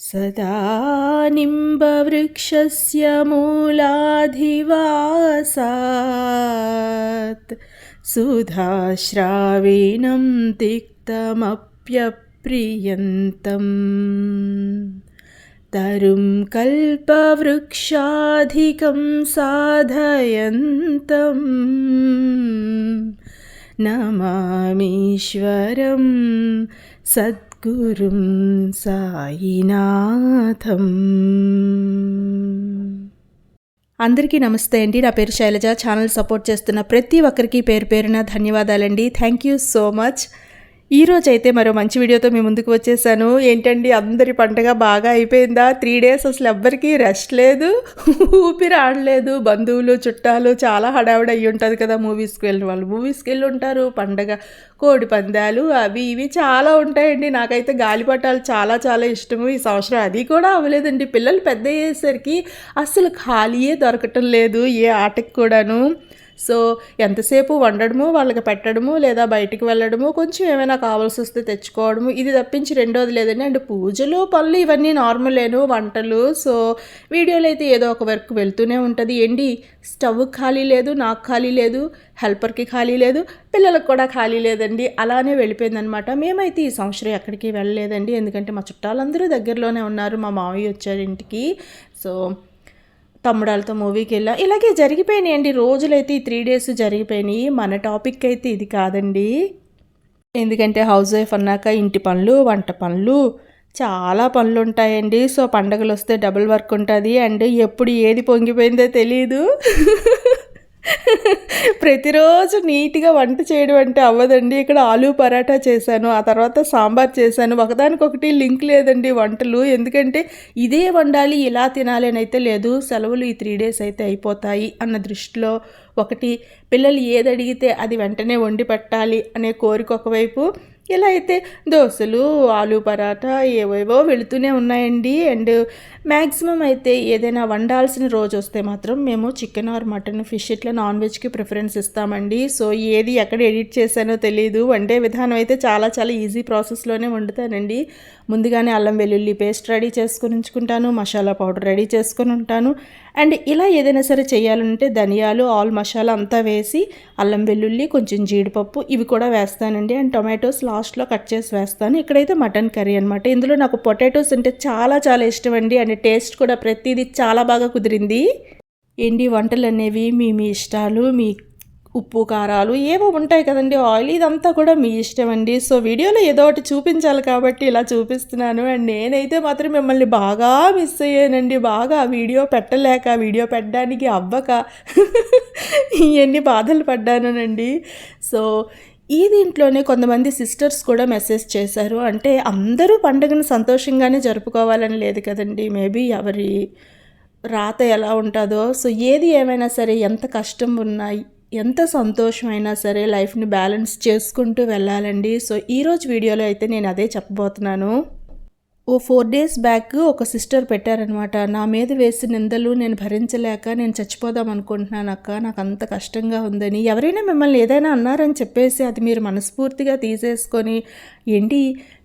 सदा निम्बवृक्षस्य मूलाधिवासात् सुधाश्राविणं तिक्तमप्यप्रियन्तम्। तरुं कल्पवृक्षाधिकं साधयन्तम्। नमामीश्वरं सत् సద్గురుం సాయినాథం. అందరికీ నమస్తే అండి. నా పేరు శైలజ. ఛానల్ సపోర్ట్ చేస్తున్న ప్రతి ఒక్కరికి పేరు పేరున ధన్యవాదాలండి. Thank you so much. ఈ రోజు అయితే మరో మంచి వీడియోతో మీ ముందుకు వచ్చేసాను. ఏంటండి అందరి పంటగా బాగా అయిపోయిందా? త్రీ డేస్ అసలు ఎవ్వరికీ రెస్ట్ లేదు. ఊపిరి ఆడలేదు. బంధువులు చుట్టాలు చాలా హడావిడి అయ్యి ఉంటుంది కదా మూవీస్కి వెళ్ళిన వాళ్ళు. మూవీస్కి వెళ్ళి ఉంటారు పండగ కోడి పందాలు అవి ఇవి చాలా ఉంటాయండి. నాకైతే గాలిపటాలు చాలా చాలా ఇష్టము. ఈ సంవత్సరం అది కూడా అవ్వలేదండి. పిల్లలు పెద్ద అయ్యేసరికి అసలు ఖాళీయే దొరకటం లేదు ఏ ఆటకి కూడాను. సో ఎంతసేపు వండడము వాళ్ళకి పెట్టడము లేదా బయటికి వెళ్ళడము కొంచెం ఏమైనా కావాల్సి వస్తే తెచ్చుకోవడము ఇది తప్పించి రెండోది లేదండి. అండ్ పూజలు పనులు ఇవన్నీ నార్మలేను వంటలు. సో వీడియోలో అయితే ఏదో ఒక వర్క్ వెళ్తూనే ఉంటుంది. ఏంటి? స్టవ్ ఖాళీ లేదు నాకు ఖాళీ లేదు హెల్పర్కి ఖాళీ లేదు పిల్లలకు కూడా ఖాళీ లేదండి. అలానే వెళ్ళిపోయిందనమాట. మేమైతే ఈ సంవత్సరం ఎక్కడికి వెళ్ళలేదండి. ఎందుకంటే మా చుట్టాలందరూ దగ్గరలోనే ఉన్నారు. మా మావయ్య వచ్చారు ఇంటికి. సో తమ్ముడాలతో మూవీకి వెళ్ళాం. ఇలాగే జరిగిపోయినాయండి. రోజులైతే ఈ త్రీ డేస్ జరిగిపోయినాయి. మన టాపిక్ అయితే ఇది కాదండి. ఎందుకంటే హౌస్ వైఫ్ అన్నాక ఇంటి పనులు వంట పనులు చాలా పనులు ఉంటాయండి. సో పండగలు వస్తే డబుల్ వర్క్ ఉంటుంది. అండ్ ఎప్పుడు ఏది పొంగిపోయిందో తెలియదు ప్రతిరోజు నీట్గా వంట చేయడం అంటే అవ్వదండి. ఇక్కడ ఆలూ పరాటా చేశాను ఆ తర్వాత సాంబార్ చేశాను. ఒకదానికొకటి లింక్ లేదండి వంటలు. ఎందుకంటే ఇదే వండాలి ఇలా తినాలి అని అయితే లేదు. సెలవులు ఈ త్రీ డేస్ అయితే అయిపోతాయి అన్న దృష్టిలో ఒకటి. పిల్లలు ఏది అడిగితే అది వెంటనే వండి పెట్టాలి అనే కోరిక ఒకవైపు. ఇలా అయితే దోశలు ఆలు పరాటా ఏవేవో వెళుతూనే ఉన్నాయండి. అండ్ మ్యాక్సిమం అయితే ఏదైనా వండాల్సిన రోజు వస్తే మాత్రం మేము చికెన్ ఆర్ మటన్ ఫిష్ ఇట్లా నాన్ వెజ్కి ప్రిఫరెన్స్ ఇస్తామండి. సో ఏది ఎక్కడ ఎడిట్ చేశానో తెలియదు వండే విధానం అయితే చాలా చాలా ఈజీ ప్రాసెస్లోనే వండుతానండి. ముందుగానే అల్లం వెల్లుల్లి పేస్ట్ రెడీ చేసుకుని ఉంచుకుంటాను మసాలా పౌడర్ రెడీ చేసుకొని ఉంటాను. అండ్ ఇలా ఏదైనా సరే చేయాలంటే ధనియాలు ఆల్ మసాలా అంతా వేసి అల్లం వెల్లుల్లి కొంచెం జీడిపప్పు ఇవి కూడా వేస్తానండి. అండ్ టొమాటోస్ లాస్ట్లో కట్ చేసి వేస్తాను. ఇక్కడైతే మటన్ కర్రీ అనమాట ఇందులో నాకు పొటాటోస్ అంటే చాలా చాలా ఇష్టం అండి అండ్ టేస్ట్ కూడా ప్రతిదీ చాలా బాగా కుదిరింది. ఎండి వంటలు అనేవి మీ మీ ఇష్టాలు మీ ఉప్పు కారాలు ఏవో ఉంటాయి కదండి. ఆయిల్ ఇదంతా కూడా మీ ఇష్టం అండి. సో వీడియోలో ఏదో ఒకటి చూపించాలి కాబట్టి ఇలా చూపిస్తున్నాను. అండ్ నేనైతే మాత్రం మిమ్మల్ని బాగా మిస్ అయ్యానండి. బాగా వీడియో పెట్టలేక వీడియో పెట్టడానికి అవ్వక ఇవన్నీ బాధలు పడ్డానండి. సో ఈ దీంట్లోనే కొంతమంది సిస్టర్స్ కూడా మెసేజ్ చేశారు. అంటే అందరూ పండుగను సంతోషంగానే జరుపుకోవాలని లేదు కదండి. మేబీ ఎవరి రాత ఎలా ఉంటుందో. సో ఏది ఏమైనా సరే ఎంత కష్టం ఉన్నాయి ఎంత సంతోషమైనా సరే లైఫ్ని బ్యాలెన్స్ చేసుకుంటూ వెళ్ళాలండి. సో ఈరోజు వీడియోలో అయితే నేను అదే చెప్పబోతున్నాను. ఓ ఫోర్ డేస్ బ్యాక్ ఒక సిస్టర్ పెట్టారనమాట నా మీద వేసిన నిందలు నేను భరించలేక నేను చచ్చిపోదాం అనుకుంటున్నాను అక్క. నాకు అంత కష్టంగా ఉందని. ఎవరైనా మిమ్మల్ని ఏదైనా అన్నారని చెప్పేసి అది మీరు మనస్ఫూర్తిగా తీసేసుకొని ఏంటి?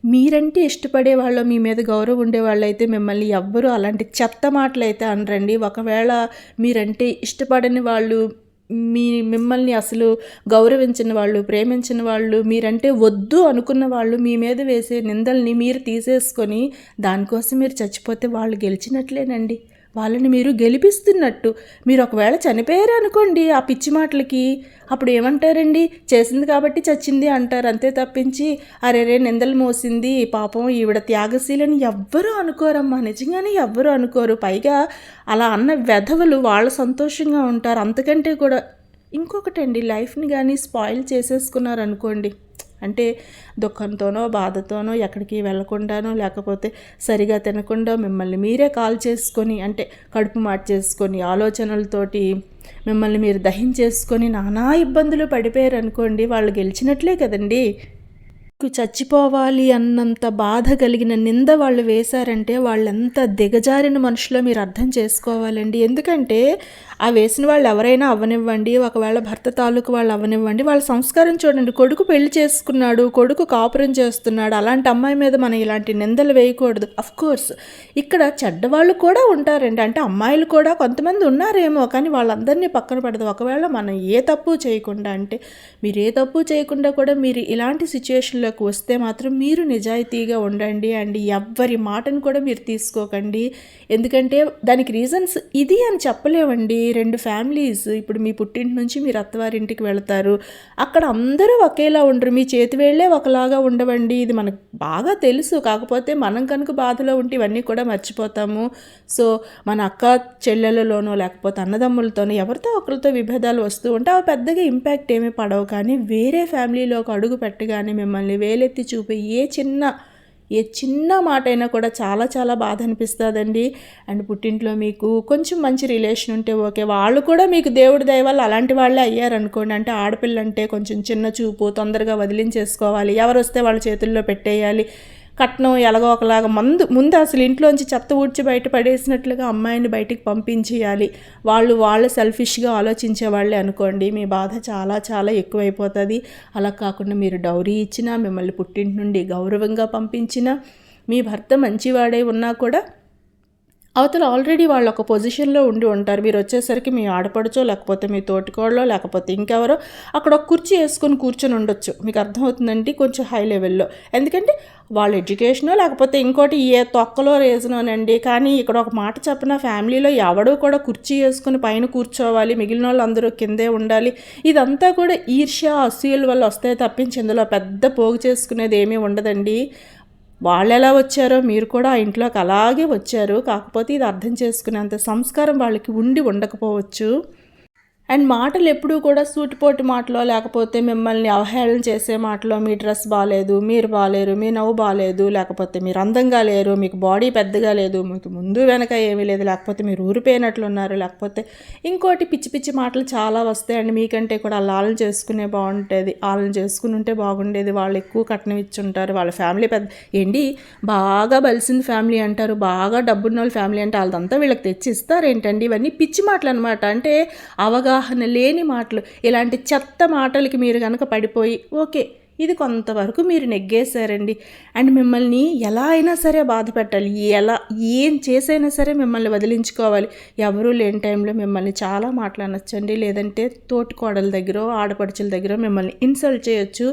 మీరంటే ఇష్టపడే వాళ్ళు మీ మీద గౌరవం ఉండేవాళ్ళు అయితే మిమ్మల్ని ఎవ్వరూ అలాంటి చెత్త మాటలు అయితే అనరండి. ఒకవేళ మీరంటే ఇష్టపడని వాళ్ళు మీ మిమ్మల్ని అసలు గౌరవించిన వాళ్ళు ప్రేమించిన వాళ్ళు మీరంటే వద్దు అనుకున్న వాళ్ళు మీ మీద వేసే నిందల్ని మీరు తీసేసుకొని దానికోసం మీరు చచ్చిపోతే వాళ్ళు గెలిచినట్లేనండి. వాళ్ళని మీరు గెలిపిస్తున్నట్టు. మీరు ఒకవేళ చనిపోయారు అనుకోండి ఆ పిచ్చి మాటలకి. అప్పుడు ఏమంటారండి? చేసింది కాబట్టి చచ్చింది అంటారు. అంతే తప్పించి అరేరే నిందలు మోసింది. పాపం ఈవిడ త్యాగశీలని ఎవ్వరూ అనుకోరమ్మా. నిజంగానే ఎవ్వరూ అనుకోరు. పైగా అలా అన్న వెధవలు వాళ్ళు సంతోషంగా ఉంటారు. అంతకంటే కూడా ఇంకొకటండి లైఫ్ని కానీ స్పాయిల్ చేసేసుకున్నారు అనుకోండి అంటే దుఃఖంతోనో బాధతోనో ఎక్కడికి వెళ్ళకుండానో లేకపోతే సరిగా తినకుండా మిమ్మల్ని మీరే కాల్ చేసుకొని అంటే కడుపు మార్చేసుకొని ఆలోచనలతోటి మిమ్మల్ని మీరు దహించేసుకొని నానా ఇబ్బందులు పడిపోయారు అనుకోండి వాళ్ళు గెలిచినట్లే కదండి. చచ్చిపోవాలి అన్నంత బాధ కలిగిన నింద వాళ్ళు వేశారంటే వాళ్ళంత దిగజారిన మనుషులో మీరు అర్థం చేసుకోవాలండి. ఎందుకంటే ఆ వేసిన వాళ్ళు ఎవరైనా అవ్వనివ్వండి ఒకవేళ భర్త తాలూకు వాళ్ళు అవ్వనివ్వండి వాళ్ళ సంస్కారం చూడండి. కొడుకు పెళ్ళి చేసుకున్నాడు కొడుకు కాపురం చేస్తున్నాడు అలాంటి అమ్మాయి మీద మనం ఇలాంటి నిందలు వేయకూడదు. అఫ్ కోర్స్ ఇక్కడ చెడ్డవాళ్ళు కూడా ఉంటారండి. అంటే అమ్మాయిలు కూడా కొంతమంది ఉన్నారేమో కానీ వాళ్ళందరినీ పక్కన పెడదు. ఒకవేళ మనం ఏ తప్పు చేయకుండా అంటే మీరు ఏ తప్పు చేయకుండా కూడా మీరు ఇలాంటి సిచ్యుయేషన్లోకి వస్తే మాత్రం మీరు నిజాయితీగా ఉండండి అండ్ ఎవ్వరి మాటను కూడా మీరు తీసుకోకండి. ఎందుకంటే దానికి రీజన్స్ ఇది అని చెప్పలేమండి. రెండు ఫ్యామిలీస్ ఇప్పుడు మీ పుట్టింటి నుంచి మీరు అత్తవారింటికి వెళతారు. అక్కడ అందరూ ఒకేలా ఉండరు. మీ చేతి వేళ్ళే ఒకలాగా ఉండవండి. ఇది మనకు బాగా తెలుసు. కాకపోతే మనం కనుక బాధలో ఉంటే ఇవన్నీ కూడా మర్చిపోతాము. సో మన అక్క చెల్లెలలోనో లేకపోతే అన్నదమ్ములతోనో ఎవరితో ఒకరితో విభేదాలు వస్తూ ఉంటే అవి పెద్దగా ఇంపాక్ట్ ఏమీ పడవు. కానీ వేరే ఫ్యామిలీలోకి అడుగు పెట్టగానే మిమ్మల్ని వేలెత్తి చూపే ఏ చిన్న ఏ చిన్న మాట అయినా కూడా చాలా చాలా బాధ అనిపిస్తుందండి అండ్ పుట్టింట్లో మీకు కొంచెం మంచి రిలేషన్ ఉంటే ఓకే. వాళ్ళు కూడా మీకు దేవుడి దయ వల్ల అలాంటి వాళ్ళే అయ్యారనుకోండి. అంటే ఆడపిల్ల అంటే కొంచెం చిన్న చూపు తొందరగా వదిలించేసుకోవాలి. ఎవరు వస్తే వాళ్ళ చేతుల్లో పెట్టేయాలి. కట్నం ఎలాగో ఒకలాగా ముందు ముందు అసలు ఇంట్లోంచి చెత్త ఊడ్చి బయట పడేసినట్లుగా అమ్మాయిని బయటికి పంపించేయాలి. వాళ్ళు వాళ్ళ సెల్ఫిష్గా ఆలోచించే వాళ్ళే అనుకోండి. మీ బాధ చాలా చాలా ఎక్కువైపోతుంది. అలా కాకుండా మీరు డౌరీ ఇచ్చినా మిమ్మల్ని పుట్టింటి నుండి గౌరవంగా పంపించినా మీ భర్త మంచివాడై ఉన్నా కూడా అవతల ఆల్రెడీ వాళ్ళు ఒక పొజిషన్లో ఉండి ఉంటారు. మీరు వచ్చేసరికి మీ ఆడపడుచో లేకపోతే మీ తోటికోళ్ళో లేకపోతే ఇంకెవరో అక్కడ ఒక కుర్చీ వేసుకొని కూర్చొని ఉండొచ్చు. మీకు అర్థమవుతుందండి కొంచెం హై లెవెల్లో ఎందుకంటే వాళ్ళ ఎడ్యుకేషనో లేకపోతే ఇంకోటి ఏ తొక్కలో రేజనోనండి కానీ ఇక్కడ ఒక మాట చెప్పిన ఫ్యామిలీలో ఎవడో కూడా కుర్చీ వేసుకుని పైన కూర్చోవాలి. మిగిలిన వాళ్ళు అందరూ కిందే ఉండాలి. ఇదంతా కూడా ఈర్ష్య అసూయల వల్ల వస్తే తప్పించి ఇందులో పెద్ద పోగు చేసుకునేది ఏమీ ఉండదండి. వాళ్ళు ఎలా వచ్చారో మీరు కూడా ఆ ఇంట్లోకి అలాగే వచ్చారు. కాకపోతే ఇది అర్థం చేసుకునేంత సంస్కారం వాళ్ళకి ఉండి ఉండకపోవచ్చు. అండ్ మాటలు ఎప్పుడూ కూడా సూటిపోటి మాటలో లేకపోతే మిమ్మల్ని అవహేళన చేసే మాటలో మీ డ్రెస్ బాగాలేదు మీరు బాగాలేరు మీ నవ్వు బాగాలేదు లేకపోతే మీరు అందంగా లేరు మీకు బాడీ పెద్దగా లేదు మీకు ముందు వెనక ఏమీ లేదు లేకపోతే మీరు ఊరిపోయినట్లు ఉన్నారు లేకపోతే ఇంకోటి పిచ్చి పిచ్చి మాటలు చాలా వస్తాయండి మీకంటే కూడా వాళ్ళు ఆలన చేసుకునే బాగుంటుంది ఆలన చేసుకుని ఉంటే బాగుండేది. వాళ్ళు ఎక్కువ కట్నం ఇచ్చుంటారు వాళ్ళ ఫ్యామిలీ పెద్ద ఏంటి? బాగా బలిసిన ఫ్యామిలీ అంటారు బాగా డబ్బున్న వాళ్ళ ఫ్యామిలీ అంటే వాళ్ళదంతా వీళ్ళకి తెచ్చి ఇస్తారు ఏంటండి ఇవన్నీ పిచ్చి మాటలు అనమాట అంటే అవగా అవగాహన లేని మాటలు ఇలాంటి చెత్త మాటలకి మీరు కనుక పడిపోయి ఓకే ఇది కొంతవరకు మీరు నెగ్గేశారండి. అండ్ మిమ్మల్ని ఎలా అయినా సరే బాధ పెట్టాలి. ఎలా ఏం చేసైనా సరే మిమ్మల్ని వదిలించుకోవాలి. ఎవరూ లేని టైంలో మిమ్మల్ని చాలా మాట్లాడనొచ్చండి. లేదంటే తోటికోడల దగ్గర ఆడపడుచుల దగ్గర మిమ్మల్ని ఇన్సల్ట్ చేయొచ్చు.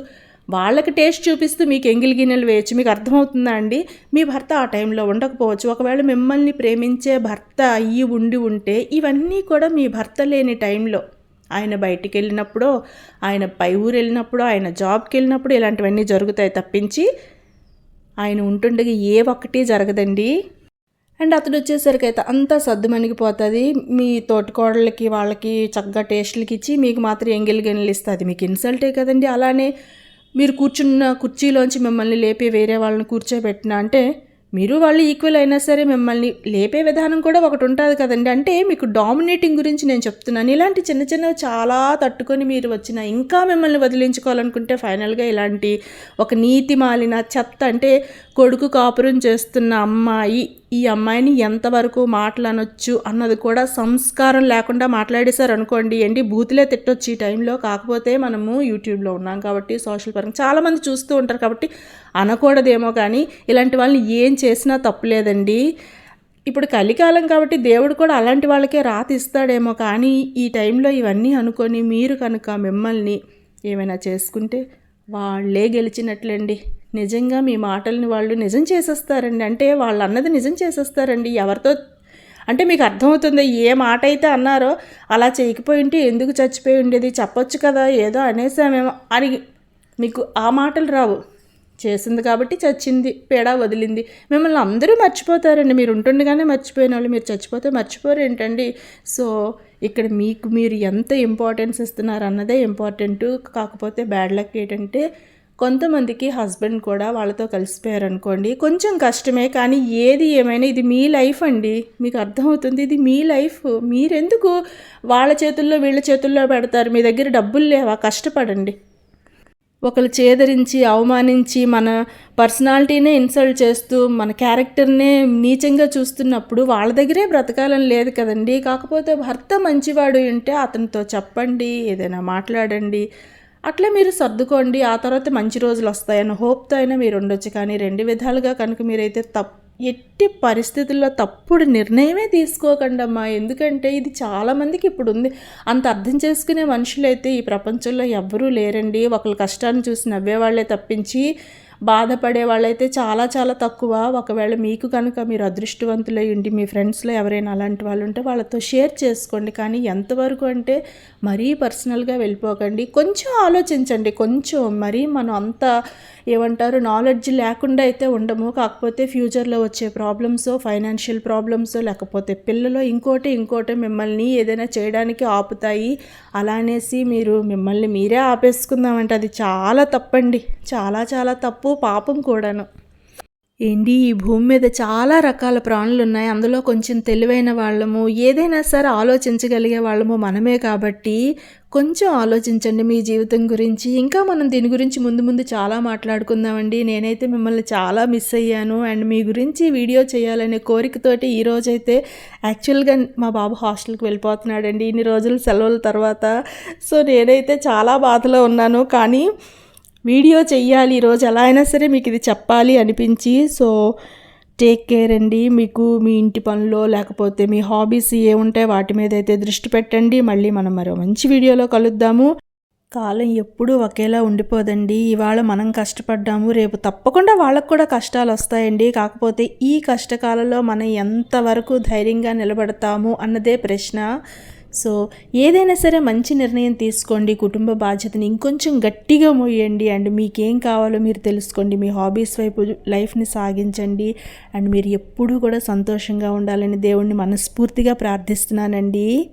వాళ్ళకి టేస్ట్ చూపిస్తూ మీకు ఎంగిలి గిన్నెలు వేయచ్చు. మీకు అర్థమవుతుందా అండి? మీ భర్త ఆ టైంలో ఉండకపోవచ్చు. ఒకవేళ మిమ్మల్ని ప్రేమించే భర్త అయ్యి ఉండి ఉంటే ఇవన్నీ కూడా మీ భర్త లేని టైంలో ఆయన బయటికి వెళ్ళినప్పుడో ఆయన పై ఊరు వెళ్ళినప్పుడు ఆయన జాబ్కి వెళ్ళినప్పుడు ఇలాంటివన్నీ జరుగుతాయి తప్పించి ఆయన ఉంటుండగా ఏ ఒక్కటి జరగదండి. అండ్ అతడు వచ్చేసరికి అయితే అంతా సర్దుమణిగిపోతుంది మీ తోటికోడళ్ళకి వాళ్ళకి చక్కగా టేస్ట్లకి ఇచ్చి మీకు మాత్రం ఎంగిలి గిన్నెలు ఇస్తుంది. మీకు ఇన్సల్టే కదండి. అలానే మీరు కూర్చున్న కుర్చీలోంచి మిమ్మల్ని లేపి వేరే వాళ్ళని కూర్చోబెట్టిన అంటే మీరు వాళ్ళు ఈక్వల్ అయినా సరే మిమ్మల్ని లేపే విధానం కూడా ఒకటి ఉంటుంది కదండి. అంటే మీకు డామినేటింగ్ గురించి నేను చెప్తున్నాను. ఇలాంటి చిన్న చిన్నవి చాలా తట్టుకొని మీరు వచ్చిన ఇంకా మిమ్మల్ని వదిలించుకోవాలనుకుంటే ఫైనల్గా ఇలాంటి ఒక నీతి మాలిన చెత్త అంటే కొడుకు కాపురం చేస్తున్న అమ్మాయి ఈ అమ్మాయిని ఎంతవరకు మాట్లాడొచ్చు అన్నది కూడా సంస్కారం లేకుండా మాట్లాడేశారు అనుకోండి ఏంటి? బూతులే తిట్టొచ్చు ఈ టైంలో. కాకపోతే మనము యూట్యూబ్లో ఉన్నాం కాబట్టి సోషల్ పరంగా చాలామంది చూస్తూ ఉంటారు కాబట్టి అనకూడదేమో కానీ ఇలాంటి వాళ్ళని ఏం చేసినా తప్పులేదండి. ఇప్పుడు కలికాలం కాబట్టి దేవుడు కూడా అలాంటి వాళ్ళకే రాత ఇస్తాడేమో కానీ ఈ టైంలో ఇవన్నీ అనుకొని మీరు కనుక మిమ్మల్ని ఏమైనా చేసుకుంటే వాళ్ళే గెలిచినట్లండి. నిజంగా మీ మాటల్ని వాళ్ళు నిజం చేసేస్తారండి. అంటే వాళ్ళు అన్నది నిజం చేసేస్తారండి. ఎవరితో అంటే మీకు అర్థమవుతుంది ఏ మాట అయితే అన్నారో అలా చేయకపోయి ఉంటే ఎందుకు చచ్చిపోయి ఉండేది? చెప్పొచ్చు కదా ఏదో అనేసామేమో అని మీకు ఆ మాటలు రావు. చేసింది కాబట్టి చచ్చింది పేడ వదిలింది. మిమ్మల్ని అందరూ మర్చిపోతారండి. మీరు ఉంటుండగానే మర్చిపోయిన వాళ్ళు. మీరు చచ్చిపోతే మర్చిపోరు ఏంటండి? సో ఇక్కడ మీకు మీరు ఎంత ఇంపార్టెన్స్ ఇస్తున్నారు అన్నదే ఇంపార్టెంట్ కాకపోతే బ్యాడ్ లక్ ఏంటంటే కొంతమందికి హస్బెండ్ కూడా వాళ్ళతో కలిసిపోయారు అనుకోండి కొంచెం కష్టమే కానీ ఏది ఏమైనా ఇది మీ లైఫ్ అండి. మీకు అర్థమవుతుంది ఇది మీ లైఫ్. మీరెందుకు వాళ్ళ చేతుల్లో వీళ్ళ చేతుల్లో పెడతారు? మీ దగ్గర డబ్బులు లేవా? కష్టపడండి. ఒకరు చేదరించి అవమానించి మన పర్సనాలిటీనే ఇన్సల్ట్ చేస్తూ మన క్యారెక్టర్నే నీచంగా చూస్తున్నప్పుడు వాళ్ళ దగ్గరే బ్రతకాలని లేదు కదండి. కాకపోతే భర్త మంచివాడు ఉంటే అతనితో చెప్పండి ఏదైనా మాట్లాడండి. అట్లా మీరు సర్దుకోండి ఆ తర్వాత మంచి రోజులు వస్తాయన్న హోప్తో అయినా మీరు ఉండొచ్చు. కానీ రెండు విధాలుగా కనుక మీరైతే తప్పు ఎట్టి పరిస్థితుల్లో తప్పుడు నిర్ణయమే తీసుకోకండి అమ్మా. ఎందుకంటే ఇది చాలామందికి ఇప్పుడు ఉంది. అంత అర్థం చేసుకునే మనుషులైతే ఈ ప్రపంచంలో ఎవ్వరూ లేరండి. ఒకళ్ళ కష్టాన్ని చూసి నవ్వేవాళ్ళే తప్పించి బాధపడే వాళ్ళైతే చాలా చాలా తక్కువ. ఒకవేళ మీకు కనుక మీరు అదృష్టవంతులై ఉండి మీ ఫ్రెండ్స్లో ఎవరైనా అలాంటి వాళ్ళు ఉంటే వాళ్ళతో షేర్ చేసుకోండి. కానీ ఎంతవరకు అంటే మరీ పర్సనల్గా వెళ్ళిపోకండి. కొంచెం ఆలోచించండి. కొంచెం మరీ మనం అంత ఏమంటారు నాలెడ్జ్ లేకుండా అయితే ఉండము. కాకపోతే ఫ్యూచర్లో వచ్చే ప్రాబ్లమ్స్ ఫైనాన్షియల్ ప్రాబ్లమ్స్ లేకపోతే పిల్లలు ఇంకోటి ఇంకోటి మిమ్మల్ని ఏదైనా చేయడానికి ఆపుతాయి. అలా అనేసి మీరు మిమ్మల్ని మీరే ఆపేసుకుందామంటే అది చాలా తప్పండి. చాలా చాలా తప్పు పాపం కూడాను. ఏంటి ఈ భూమి మీద చాలా రకాల ప్రాణులు ఉన్నాయి అందులో కొంచెం తెలివైన వాళ్ళము ఏదైనా సరే ఆలోచించగలిగే వాళ్ళము మనమే కాబట్టి కొంచెం ఆలోచించండి మీ జీవితం గురించి. ఇంకా మనం దీని గురించి ముందు ముందు చాలా మాట్లాడుకుందామండి. నేనైతే మిమ్మల్ని చాలా మిస్ అయ్యాను. అండ్ మీ గురించి వీడియో చేయాలనే కోరికతోటి ఈ రోజైతే యాక్చువల్గా మా బాబు హాస్టల్కి వెళ్ళిపోతున్నాడండి ఇన్ని రోజులు సెలవుల తర్వాత. సో నేనైతే చాలా బాధలో ఉన్నాను. కానీ వీడియో చెయ్యాలి ఈరోజు ఎలా అయినా సరే మీకు ఇది చెప్పాలి అనిపించి సో టేక్ కేర్ అండి. మీకు మీ ఇంటి పనులు లేకపోతే మీ హాబీస్ ఏముంటాయి వాటి మీద అయితే దృష్టి పెట్టండి. మళ్ళీ మనం మరో మంచి వీడియోలో కలుద్దాము. కాలం ఎప్పుడూ ఒకేలా ఉండిపోదండి. ఇవాళ మనం కష్టపడ్డాము. రేపు తప్పకుండా వాళ్ళకు కూడా కష్టాలు వస్తాయండి. కాకపోతే ఈ కష్టకాలంలో మనం ఎంతవరకు ధైర్యంగా నిలబడతాము అన్నదే ప్రశ్న. సో ఏదైనా సరే మంచి నిర్ణయం తీసుకోండి కుటుంబ బాధ్యతని ఇంకొంచెం గట్టిగా మోయండి అండ్ మీకేం కావాలో మీరు తెలుసుకోండి. మీ హాబీస్ వైపు లైఫ్ని సాగించండి అండ్ మీరు ఎప్పుడూ కూడా సంతోషంగా ఉండాలని దేవుణ్ణి మనస్ఫూర్తిగా ప్రార్థిస్తున్నానండి.